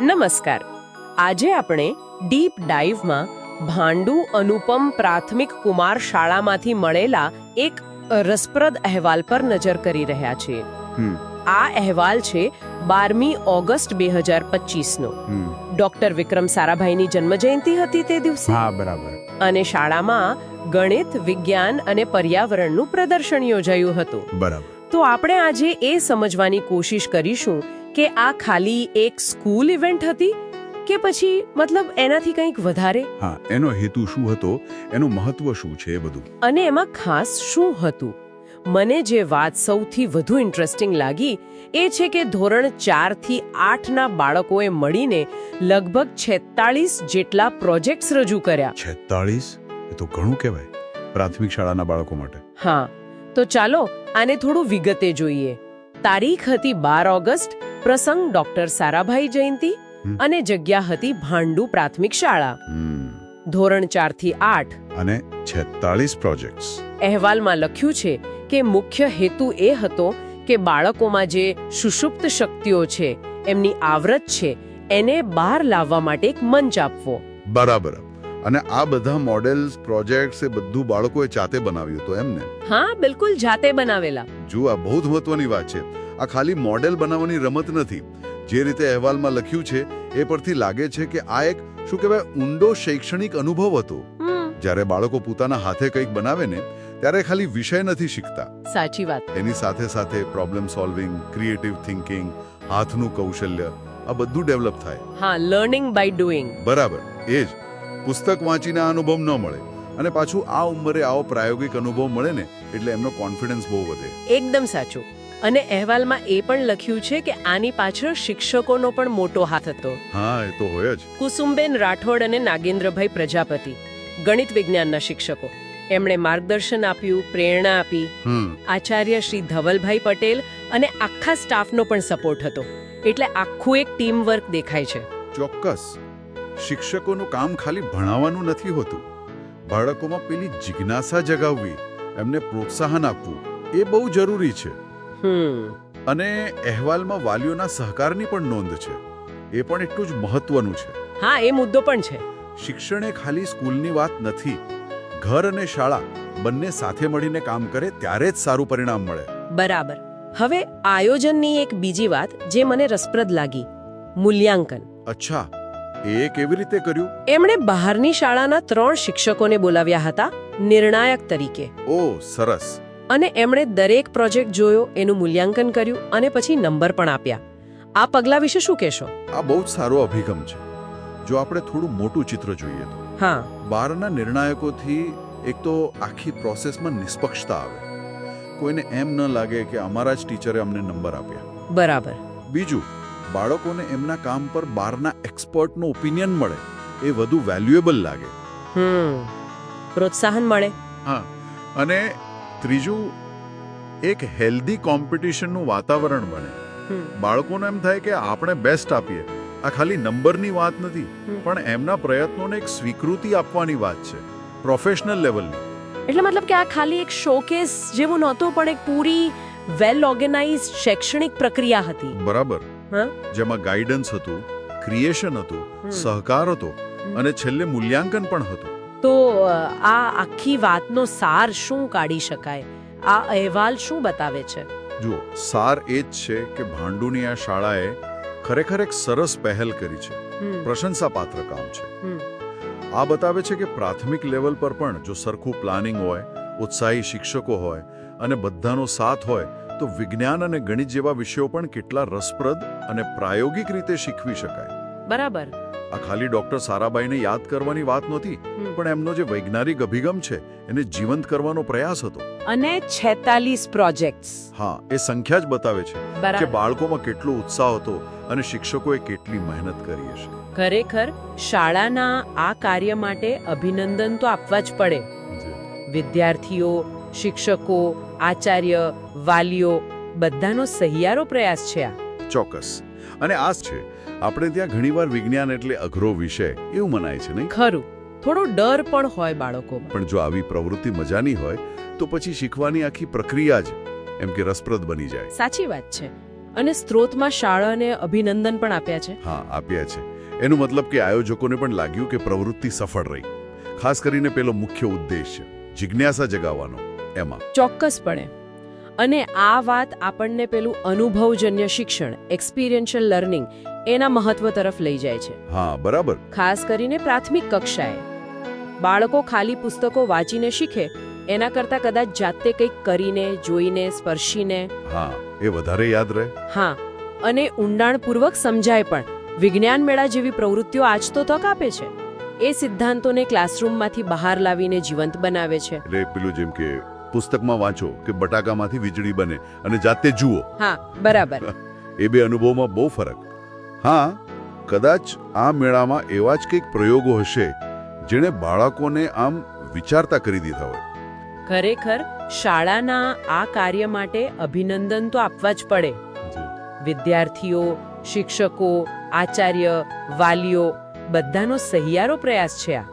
નમસ્કાર. આજે આપણે ડીપ ડાઈવમાં ભાંડુ અનુપમ પ્રાથમિક કુમાર શાળામાંથી મળેલા એક રસપ્રદ અહેવાલ પર નજર કરી રહ્યા છીએ. આ અહેવાલ છે બારમી ઓગસ્ટ બે હજાર પચીસનો. નો ડોક્ટર વિક્રમ સારાભાઈની જન્મજયંતિ હતી તે દિવસે. હા બરાબર. અને શાળામાં ગણિત વિજ્ઞાન અને પર્યાવરણનું પ્રદર્શન યોજાયું હતું. બરાબર. તો આપણે આજે એ સમજવાની કોશિશ કરીશું કે આ ખાલી એક સ્કૂલ ઇવેન્ટ હતી કે પછી મતલબ એનાથી કંઈક વધારે? હા એનો હેતુ શું હતો? એનું મહત્વ શું છે એ બધું? અને એમાં ખાસ શું હતું? મને જે વાત સૌથી વધુ ઇન્ટરેસ્ટિંગ લાગી એ છે કે ધોરણ ચારથી આઠના બાળકોએ મળીને લગભગ છેતાળીસ જેટલા પ્રોજેક્ટ્સ રજૂ કર્યા. છેતાળીસ? એ તો ઘણું કહેવાય. પ્રાથમિક શાળાના બાળકો માટે. હા. તો ચાલો આને થોડું વિગતે જોઈએ. તારીખ હતી બાર ઓગસ્ટ પ્રસંગ ડોક્ટર સારાભાઈ જયંતિ અને જગ્યા હતી ભાંડુ પ્રાથમિક શાળા. ધોરણ ચારથી આઠ. અને છેતાલીસ પ્રોજેક્ટ્સ. અહેવાલમાં લખ્યું છે કે મુખ્ય હેતુ એ હતો કે બાળકોમાં જે સુષુપ્ત શક્તિઓ છે એમની આવરત છે એને બહાર લાવવા માટે એક મંચ આપવો. બરાબર. અને આ બધા મોડેલ્સ પ્રોજેક્ટ્સ એ બધું બાળકોએ જાતે બનાવ્યું હતું એમને. હા બિલકુલ જાતે બનાવેલા. જુઓ આ બહુ જ મહત્વની વાત છે. આ ખાલી મોડેલ બનાવવાની રમત નથી. જે રીતે અહેવાલમાં લખ્યું છે એ પરથી લાગે છે કે આ એક શું કહેવાય ઊંડો શૈક્ષણિક અનુભવ હતો. જ્યારે બાળકો પોતાના હાથે કંઈક બનાવે ને ત્યારે ખાલી વિષય નથી શીખતા. સાચી વાત. એની સાથે સાથે પ્રોબ્લેમ સોલ્વિંગ ક્રિએટિવ થિંકિંગ હાથનું કૌશલ્ય આ બધું ડેવલપ થાય. હા લર્નિંગ બાય ડુઇંગ બરાબર. એ જ. પુસ્તક વાંચીને આ અનુભવ ન મળે. અને પાછું આ ઉંમરે આવો પ્રાયોગિક અનુભવ મળે ને એટલે એમનો કોન્ફિડન્સ બહુ વધે. એકદમ સાચું. અને અહેવાલમાં એ પણ લખ્યું છે કે આની પાછળ શિક્ષકોનો પણ મોટો હાથ હતો. હા એ તો હોય જ. કુસુમબેન રાઠોડ અને નાગેન્દ્રભાઈ પ્રજાપતિ ગણિત વિજ્ઞાનના શિક્ષકો. એમણે માર્ગદર્શન આપ્યું પ્રેરણા આપી. હમ. આચાર્ય શ્રી ધવલભાઈ પટેલ અને આખા સ્ટાફનો પણ સપોર્ટ હતો. એટલે આખું એક ટીમ વર્ક દેખાય છે. ચોક્કસ. શિક્ષકોનું કામ ખાલી ભણાવવાનું નથી હોતું. બાળકોમાં પેલી જિજ્ઞાસા જગાવવી એમને પ્રોત્સાહન આપવું એ બહુ જરૂરી છે. અને અહેવાલમાં વાલીઓના સહકારની પણ નોંધ છે. એ પણ એટલું જ મહત્વનું છે. હા એ મુદ્દો પણ છે. શિક્ષણ એ ખાલી સ્કૂલની વાત નથી. ઘર અને શાળા બંને સાથે મળીને કામ કરે ત્યારે જ સારું પરિણામ મળે. બરાબર. હવે આયોજનની એક બીજી વાત જે મને રસપ્રદ લાગી. મૂલ્યાંકન. અચ્છા. એ કેવી રીતે કર્યું? એમણે બહારની શાળાના ત્રણ શિક્ષકોને બોલાવ્યા હતા. નિર્ણાયક તરીકે. ઓ સરસ. અને એમણે દરેક પ્રોજેક્ટ જોયો એનું મૂલ્યાંકન કર્યું અને પછી નંબર પણ આપ્યા. આ પગલા વિશે શું કહેશો? આ બહુ જ સારો અભિગમ છે. જો આપણે થોડું મોટું ચિત્ર જોઈએ તો. હા. બહારના નિર્ણાયકોથી એક તો આખી પ્રોસેસમાં નિષ્પક્ષતા આવે. કોઈને એમ ન લાગે કે અમારા જ ટીચરે અમને નંબર આપ્યા. બરાબર. બીજું બાળકોને એમના કામ પર બહારના એક્સપર્ટનો ઓપિનિયન મળે એ વધુ વેલ્યુએબલ લાગે. હમ. પ્રોત્સાહન મળે. હા. અને ત્રીજું એક હેલ્ધી કોમ્પિટિશનનું વાતાવરણ બને. બાળકોને એમ થાય કે આપણે બેસ્ટ આપીએ. આ ખાલી નંબરની વાત નથી પણ એમના પ્રયત્નોને એક સ્વીકૃતિ આપવાની વાત છે પ્રોફેશનલ લેવલની એટલે મતલબ કે આ ખાલી એક શોકેસ જેવું નહોતું પણ એક પૂરી વેલ ઓર્ગેનાઇઝ શૈક્ષણિક પ્રક્રિયા હતી. બરાબર. જેમાં ગાઈડન્સ હતું ક્રિએશન હતું સહકાર હતો અને છેલ્લે મૂલ્યાંકન પણ હતું. તો આ આખી વાતનો સાર શું કાઢી શકાય? આ અહેવાલ શું બતાવે છે? જુઓ સાર એ જ છે કે ભાંડુની આ શાળાએ ખરેખર એક સરસ પહેલ કરી છે. પ્રશંસાપાત્ર કામ છે. આ બતાવે છે કે પ્રાથમિક લેવલ પર પણ જો સરખું પ્લાનિંગ હોય ઉત્સાહી શિક્ષકો હોય અને બધાનો સાથ હોય તો વિજ્ઞાન અને ગણિત જેવા વિષયો પણ કેટલા રસપ્રદ અને પ્રાયોગિક રીતે શીખવી શકાય. બરાબર. આ ખાલી ડોક્ટર સારાબાઈને યાદ કરવાની વાત નહોતી પણ એમનો જે વૈજ્ઞાનિક અભિગમ છે એને જીવંત કરવાનો પ્રયાસ હતો. અને છેતાલીસ પ્રોજેક્ટ્સ. હા એ સંખ્યા જ બતાવે છે કે બાળકોમાં કેટલો ઉત્સાહ હતો અને શિક્ષકોએ કેટલી મહેનત કરી હશે. ખરેખર શાળાના આ કાર્ય માટે અભિનંદન તો આપવા જ પડે. વિદ્યાર્થીઓ શિક્ષકો આચાર્ય વાલીઓ બધાનો સહિયારો પ્રયાસ છે આ. ચોક્કસ. અને આ છે. આપણે ત્યાં ઘણીવાર વિજ્ઞાન એટલે અઘરો વિષય એવું મનાય છે નહીં? ખરું. થોડો ડર પણ હોય બાળકોમાં. પણ જો આવી પ્રવૃત્તિ મજાની હોય તો પછી શીખવાની આખી પ્રક્રિયા જ એમ કે રસપ્રદ બની જાય. સાચી વાત છે. અને સ્ત્રોતમાં શાળાને અભિનંદન પણ આપ્યા છે. હા આપ્યા છે. એનો મતલબ કે આયોજકોને પણ લાગ્યું કે પ્રવૃત્તિ સફળ રહી. ખાસ કરીને પેલો મુખ્ય ઉદ્દેશ જિજ્ઞાસા જગાવવાનો એમાં. ચોક્કસપણે. અને આ વાત આપણને પેલું અનુભવજન્ય શિક્ષણ એક્સપિરિયન્શિયલ લર્નિંગ એના મહત્વ તરફ લઈ જાય છે. હા બરાબર. ખાસ કરીને પ્રાથમિક કક્ષાએ. બાળકો ખાલી પુસ્તકો વાંચીને શીખે એના કરતાં કદાચ જાતે કંઈક કરીને જોઈને સ્પર્શીને. હા એ વધારે યાદ રહે. હા અને ઊંડાણપૂર્વક સમજાય પણ. વિજ્ઞાન મેળા જેવી પ્રવૃત્તિઓ આજ તો તક આપે છે. એ સિદ્ધાંતોને ક્લાસરૂમમાંથી બહાર લાવીને જીવંત બનાવે છે. એટલે પેલું જેમ કે પુસ્તકમાં વાંચો કે બટાકામાંથી વીજળી બને અને જાતે જુઓ. હા બરાબર. એ બે અનુભવમાં બહુ ફરક. હા કદાચ આ મેળામાં એવા જ કંઈક પ્રયોગો હશે જેણે બાળકોને આમ વિચારતા કરી દીધા હોય. ખરેખર શાળાના આ કાર્ય માટે અભિનંદન તો આપવા જ પડે. વિદ્યાર્થીઓ શિક્ષકો આચાર્ય વાલીઓ બધાનો સહિયારો પ્રયાસ છે આ.